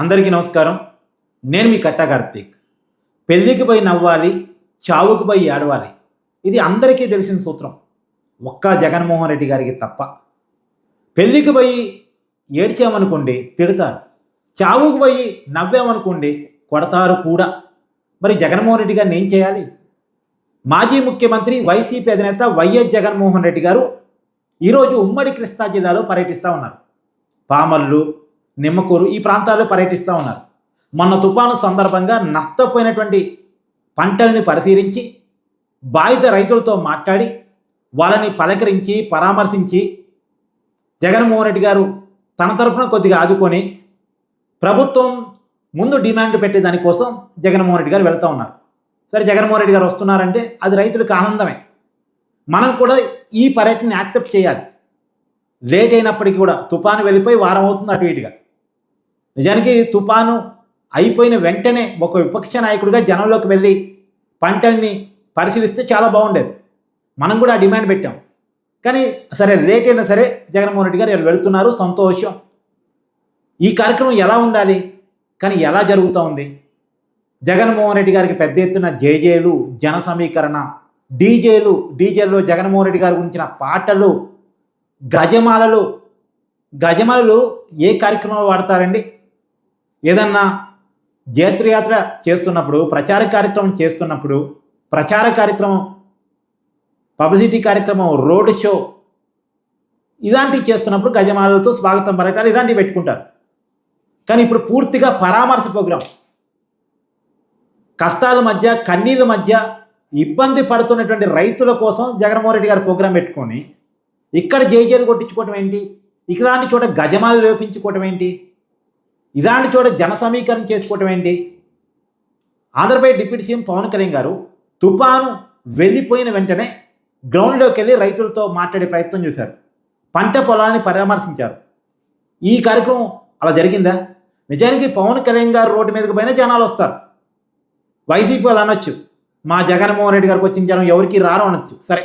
అందరికీ నమస్కారం. నేను మీ కట్టా కార్తీక్. పెళ్ళికి పోయి నవ్వాలి చావుకు పోయి ఏడవాలి ఇది అందరికీ తెలిసిన సూత్రం. ఒక్క జగన్మోహన్ రెడ్డి గారికి తప్ప. పెళ్ళికి పోయి ఏడ్చామనుకోండి తిడతారు. చావుకు పోయి నవ్వామనుకోండి కొడతారు కూడా. మరి జగన్మోహన్ రెడ్డి గారిని ఏం చేయాలి? మాజీ ముఖ్యమంత్రి వైసీపీ అధినేత వైఎస్ జగన్మోహన్ రెడ్డి గారు ఈరోజు ఉమ్మడి కృష్ణా జిల్లాలో పర్యటిస్తూ ఉన్నారు. పామల్లు నిమ్మకూరు ఈ ప్రాంతాల్లో పర్యటిస్తూ ఉన్నారు. మొన్న తుఫాను సందర్భంగా నష్టపోయినటువంటి పంటల్ని పరిశీలించి బాధిత రైతులతో మాట్లాడి వాళ్ళని పలకరించి పరామర్శించి జగన్మోహన్ రెడ్డి గారు తన తరఫున కొద్దిగా ఆదుకొని ప్రభుత్వం ముందు డిమాండ్ పెట్టే దానికోసం జగన్మోహన్ రెడ్డి గారు వెళ్తూ ఉన్నారు. సరే జగన్మోహన్ రెడ్డి గారు వస్తున్నారంటే అది రైతులకు ఆనందమే. మనం కూడా ఈ పర్యటన యాక్సెప్ట్ చేయాలి. లేట్ అయినప్పటికీ కూడా తుఫాను వెళ్ళిపోయి వారం అవుతుంది అటు ఇటుగా. నిజానికి తుఫాను అయిపోయిన వెంటనే ఒక విపక్ష నాయకుడిగా జనంలోకి వెళ్ళి పంటల్ని పరిశీలిస్తే చాలా బాగుండేది. మనం కూడా ఆ డిమాండ్ పెట్టాం. కానీ సరే లేట్ అయినా సరే జగన్మోహన్ రెడ్డి గారు వీళ్ళు వెళుతున్నారు సంతోషం. ఈ కార్యక్రమం ఎలా ఉండాలి? కానీ ఎలా జరుగుతూ ఉంది? జగన్మోహన్ రెడ్డి గారికి పెద్ద ఎత్తున జేజేలు జన సమీకరణ డీజేలు డీజేల్లో జగన్మోహన్ రెడ్డి గారి గురించిన పాటలు గజమాలలు గజమాలలు ఏ కార్యక్రమంలో వాడతారండి? ఏదన్నా జైత్రయాత్ర చేస్తున్నప్పుడు ప్రచార కార్యక్రమం చేస్తున్నప్పుడు ప్రచార కార్యక్రమం పబ్లిసిటీ కార్యక్రమం రోడ్ షో ఇలాంటివి చేస్తున్నప్పుడు గజమాలతో స్వాగతం పలకాలు ఇలాంటివి పెట్టుకుంటారు. కానీ ఇప్పుడు పూర్తిగా పరామర్శ ప్రోగ్రాం. కష్టాల మధ్య కన్నీల మధ్య ఇబ్బంది పడుతున్నటువంటి రైతుల కోసం జగన్మోహన్ రెడ్డి గారు ప్రోగ్రాం పెట్టుకొని ఇక్కడ జైజేలు కొట్టించుకోవటం ఏంటి? ఇలాంటి చోట గజమాలు లేపించుకోవటం ఏంటి? ఇలాంటి చోట జన సమీకరణ చేసుకోవటం ఏంటి? ఆంధ్రప్రదేశ్ డిప్యూటీ సీఎం పవన్ కళ్యాణ్ గారు తుఫాను వెళ్ళిపోయిన వెంటనే గ్రౌండ్లోకి వెళ్ళి రైతులతో మాట్లాడే ప్రయత్నం చేశారు. పంట పొలాన్ని పరామర్శించారు. ఈ కార్యక్రమం అలా జరిగిందా? నిజానికి పవన్ కళ్యాణ్ గారు రోడ్డు మీదకి పోయినా జనాలు వస్తారు. వైసీపీ వాళ్ళు అనొచ్చు. మా జగన్మోహన్ రెడ్డి గారికి వచ్చిన జనం ఎవరికి రారు అనొచ్చు. సరే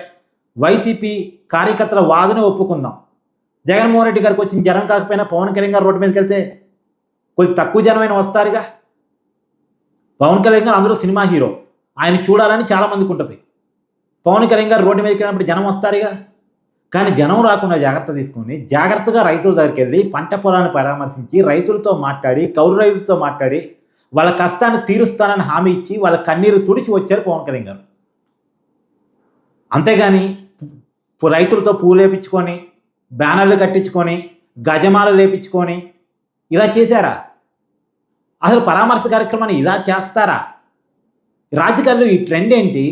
వైసీపీ కార్యకర్తల వాదన ఒప్పుకుందాం. జగన్మోహన్ రెడ్డి గారికి వచ్చిన జనం కాకపోయినా పవన్ కళ్యాణ్ గారు రోడ్డు మీదకి వెళ్తే కొంచెం తక్కువ జనమైన వస్తారుగా. పవన్ కళ్యాణ్ గారు అందరూ సినిమా హీరో. ఆయన చూడాలని చాలామందికి ఉంటుంది. పవన్ కళ్యాణ్ గారు రోడ్డు మీదకి వెళ్ళినప్పుడు జనం వస్తారుగా. కానీ జనం రాకుండా జాగ్రత్త తీసుకొని జాగ్రత్తగా రైతుల దగ్గరికి వెళ్ళి పంట పొలాన్ని పరామర్శించి రైతులతో మాట్లాడి కౌలు రైతులతో మాట్లాడి వాళ్ళ కష్టాన్ని తీరుస్తానని హామీ ఇచ్చి వాళ్ళ కన్నీరు తుడిచి వచ్చారు పవన్ కళ్యాణ్ గారు. అంతేగాని రైతులతో పూలు లేపించుకొని బ్యానర్లు కట్టించుకొని గజమాలు లేపించుకొని ఇలా చేశారా? అసలు పరామర్శ కార్యక్రమాన్ని ఇలా చేస్తారా? రాజకీయాల్లో ఈ ట్రెండ్ ఏంటి?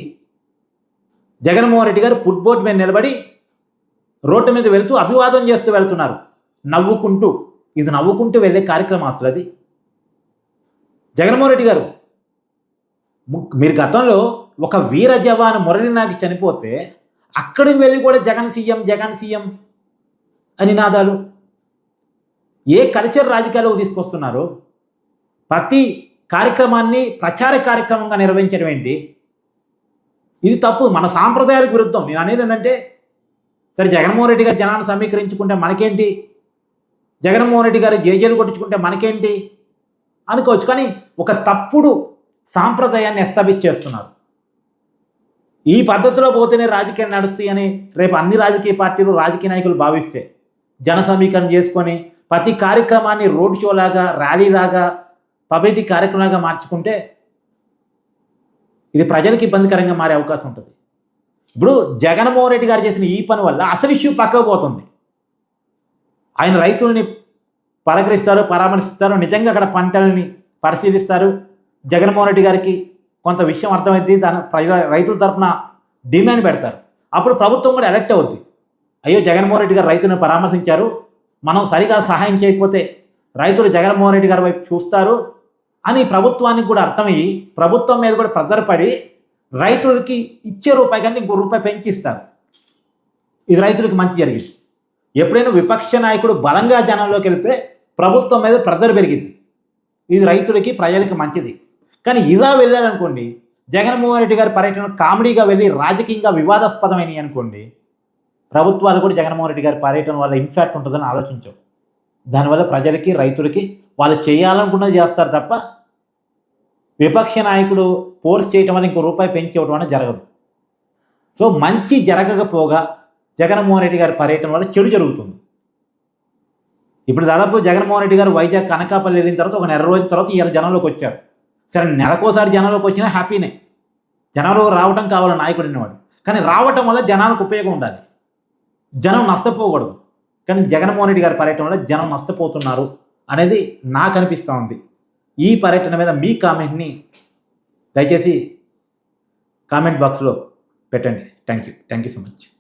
జగన్మోహన్ రెడ్డి గారు ఫుట్బోర్డ్ మీద నిలబడి రోడ్డు మీద వెళ్తూ అభివాదం చేస్తూ వెళ్తున్నారు. నవ్వుకుంటూ. ఇది నవ్వుకుంటూ వెళ్ళే కార్యక్రమం అసలు అది. జగన్మోహన్ రెడ్డి గారు మీరు గతంలో ఒక వీర జవాన్ మురళి నాకు చనిపోతే అక్కడికి వెళ్ళి కూడా జగన్ సీఎం జగన్ సీఎం అని నాదాలు. ఏ కల్చర్ రాజకీయాలకు తీసుకొస్తున్నారు ప్రతి కార్యక్రమాన్ని ప్రచార కార్యక్రమంగా నిర్వహించడం ఏంటి? ఇది తప్పు. మన సాంప్రదాయాలకు విరుద్ధం. నేను అనేది ఏంటంటే సరే జగన్మోహన్ రెడ్డి గారు జనాన్ని సమీకరించుకుంటే మనకేంటి? జగన్మోహన్ రెడ్డి గారు జేజేలు కొట్టించుకుంటే మనకేంటి? అనుకోవచ్చు. కానీ ఒక తప్పుడు సాంప్రదాయాన్ని ఎస్టాబ్లిష్ చేస్తున్నారు. ఈ పద్ధతిలో పోతేనే రాజకీయాలు నడుస్తాయని రేపు అన్ని రాజకీయ పార్టీలు రాజకీయ నాయకులు భావిస్తే జన సమీకరణ చేసుకొని ప్రతి కార్యక్రమాన్ని రోడ్ షో లాగా ర్యాలీ లాగా పబ్లిసిటీ కార్యక్రమంలాగా మార్చుకుంటే ఇది ప్రజలకు ఇబ్బందికరంగా మారే అవకాశం ఉంటుంది. ఇప్పుడు జగన్మోహన్ రెడ్డి గారు చేసిన ఈ పని వల్ల అసలు ఇష్యూ పక్కకు పోతుంది ఆయన రైతుల్ని పలకరిస్తారు పరామర్శిస్తారు నిజంగా అక్కడ పంటల్ని పరిశీలిస్తారు. జగన్మోహన్ రెడ్డి గారికి కొంత విషయం అర్థమైంది తన ప్రజల రైతుల తరఫున డిమాండ్ పెడతారు. అప్పుడు ప్రభుత్వం కూడా ఎలక్ట్ అవుద్ది. అయ్యో జగన్మోహన్ రెడ్డి గారు రైతులను పరామర్శించారు. మనం సరిగా సహాయం చేయకపోతే రైతులు జగన్మోహన్ రెడ్డి గారి వైపు చూస్తారు అని ప్రభుత్వానికి కూడా అర్థమయ్యి ప్రభుత్వం మీద కూడా ప్రెజర్ పడి రైతులకి ఇచ్చే రూపాయి కంటే ఇంకో రూపాయి పెంచిస్తారు. ఇది రైతులకు మంచి జరిగింది. ఎప్పుడైనా విపక్ష నాయకుడు బలంగా జనంలోకి వెళితే ప్రభుత్వం మీద ప్రెజర్ పెరిగింది. ఇది రైతులకి ప్రజలకి మంచిది. కానీ ఇలా వెళ్ళారనుకోండి జగన్మోహన్ రెడ్డి గారి పర్యటన కామెడీగా వెళ్ళి రాజకీయంగా వివాదాస్పదమైనవి అనుకోండి ప్రభుత్వాలు కూడా జగన్మోహన్ రెడ్డి గారి పర్యటన వల్ల ఇంపాక్ట్ ఉంటుందని ఆలోచించవు దానివల్ల ప్రజలకి రైతులకి వాళ్ళు చేయాలనుకున్నది చేస్తారు తప్ప విపక్ష నాయకుడు ఫోర్స్ చేయటం వల్ల ఇంకో రూపాయి పెంచి ఇవ్వడం అనేది జరగదు. సో మంచి జరగకపోగా జగన్మోహన్ రెడ్డి గారి పర్యటన వల్ల చెడు జరుగుతుంది. ఇప్పుడు దాదాపు జగన్మోహన్ రెడ్డి గారు వైజాగ్ కనకాపల్లి వెళ్ళిన తర్వాత ఒక నెల రోజుల తర్వాత ఈయన జనంలోకి వచ్చారు. సరే నెలకోసారి జనంలోకి వచ్చినా హ్యాపీనే జనంలో రావటం కావాలి నాయకుడు అనేవాడు. కానీ రావటం వల్ల జనాలకు ఉపయోగం ఉండాలి. జనం నష్టపోకూడదు. కానీ జగన్మోహన్ రెడ్డి గారి పర్యటన వల్ల జనం నష్టపోతున్నారు అనేది నాకు అనిపిస్తూ ఉంది. ఈ పర్యటన మీద మీ కామెంట్ని దయచేసి కామెంట్ బాక్స్లో పెట్టండి. Thank you. Thank you so much.